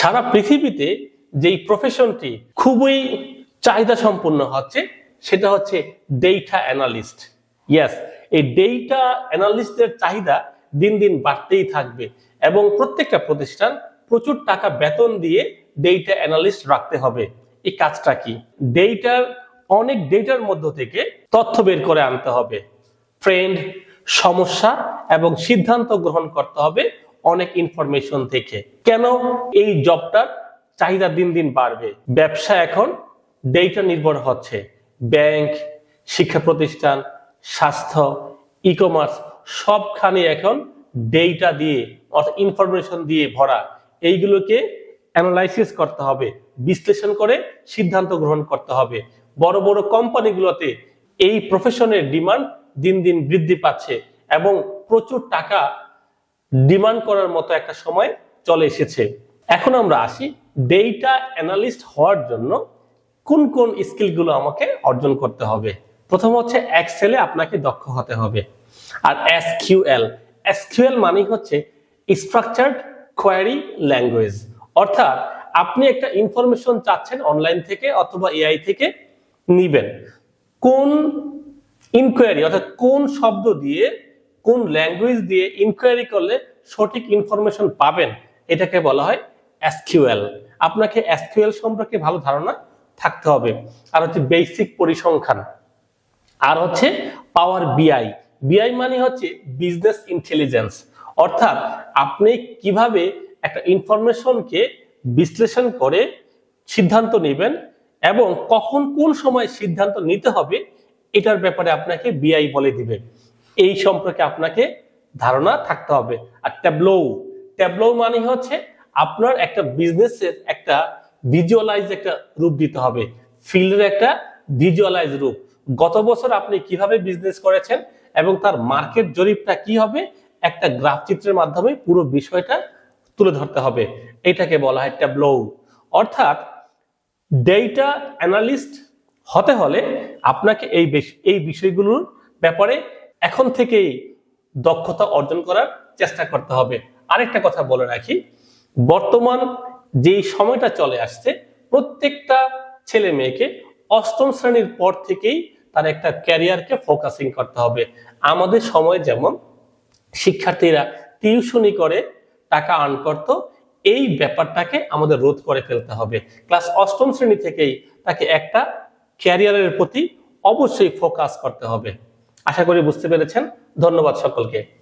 সারা পৃথিবীতে যেই প্রফেশনটি খুবই চাহিদা সম্পন্ন হচ্ছে, সেটা হচ্ছে ডেটা অ্যানালিস্ট ইয়াস এই ডেটা অ্যানালিস্টদের চাহিদা দিন দিন বাড়তেই থাকবে এবং প্রত্যেকটা প্রতিষ্ঠান প্রচুর টাকা বেতন দিয়ে ডেটা অ্যানালিস্ট রাখতে হবে। এই কাজটা কি? ডেটার অনেক ডেটার মধ্য থেকে তথ্য বের করে আনতে হবে। ট্রেন্ড সমস্যা এবং সিদ্ধান্ত গ্রহণ করতে হবে অনেক ইনফরমেশন থেকে। কেন? এই জবটার চাহিদা দিন দিন বাড়বে। ব্যবসা এখন ডেটা নির্ভর হচ্ছে। ব্যাংক শিক্ষা প্রতিষ্ঠান, স্বাস্থ্য ই কমার্স সবখানে এখন ডেটা দিয়ে, অর্থাৎ ইনফরমেশন দিয়ে ভরা। এইগুলোকে অ্যানালাইসিস করতে হবে, বিশ্লেষণ করে সিদ্ধান্ত গ্রহণ করতে হবে। বড় বড় কোম্পানিগুলোতে এই প্রফেশনের ডিমান্ড দিন দিন বৃদ্ধি পাচ্ছে এবং প্রচুর টাকা ডিমান্ড করার মতো একটা সময় চলে এসেছে। এখন আমরা আসি ডেটা অ্যানালিস্ট হওয়ার জন্য কোন কোন স্কিলগুলো আমাকে অর্জন করতে হবে। প্রথম হচ্ছে এক্সেলে আপনাকে দক্ষ হতে হবে। আর এসকিউএল এসকিউএল মানে হচ্ছে স্ট্রাকচার্ড কোয়ারি ল্যাঙ্গুয়েজ অর্থাৎ আপনি একটা ইনফরমেশন চাচ্ছেন অনলাইন থেকে অথবা এআই থেকে নিবেন। কোন ইনকোয়ারি অর্থাৎ কোন শব্দ দিয়ে কোন ল্যাঙ্গুয়েজ দিয়ে ইনকোয়ারি করলে সঠিক ইনফরমেশন পাবেন, এটাকে বলা হয় এসকিউএল। আপনাকে এসকিউএল সম্পর্কে ভালো ধারণা থাকতে হবে। আর হচ্ছে বেসিক পরিসংখ্যান। আর হচ্ছে পাওয়ার বিআই বিআই মানে হচ্ছে বিজনেস ইন্টেলিজেন্স অর্থাৎ আপনি কীভাবে একটা ইনফরমেশনকে বিশ্লেষণ করে সিদ্ধান্ত নেবেন এবং কখন কোন সময় সিদ্ধান্ত নিতে হবে, এটার ব্যাপারে আপনাকে বিআই বলে দিবে। এই সম্পর্কে আপনাকে ধারণা থাকতে হবে। আর ট্যাবলো ট্যাবলো মানে হচ্ছে আপনার একটা বিজনেসের একটা ভিজুয়ালাইজ একটা রূপ দিতে হবে। ফিল্ডের একটা ভিজুয়ালাইজ রূপ। গত বছর আপনি কীভাবে বিজনেস করেছেন এবং তার মার্কেট জরিপটা কি হবে, একটা গ্রাফ চিত্রের মাধ্যমে পুরো বিষয়টা তুলে ধরতে হবে। এটাকে বলা হয় ট্যাবলো অর্থাৎ ডেটা অ্যানালিস্ট হতে হলে আপনাকে এই এই বিষয়গুলোর ব্যাপারে এখন থেকেই দক্ষতা অর্জন করার চেষ্টা করতে হবে। আরেকটা কথা বলে রাখি, বর্তমান যেই সময়টা চলে আসছে, প্রত্যেকটা ছেলে মেয়েকে অষ্টম শ্রেণির পর থেকেই তার একটা ক্যারিয়ারকে ফোকাসিং করতে হবে। আমাদের সময় যেমন শিক্ষার্থীরা টিউশনি করে, টাকা আর্ন করত, এই ব্যাপারটাকে আমাদের রোধ করে ফেলতে হবে। ক্লাস অষ্টম শ্রেণি থেকেই তাকে একটা ক্যারিয়ারের প্রতি অবশ্যই ফোকাস করতে হবে। আশা করি বুঝতে পেরেছেন। ধন্যবাদ সকলকে।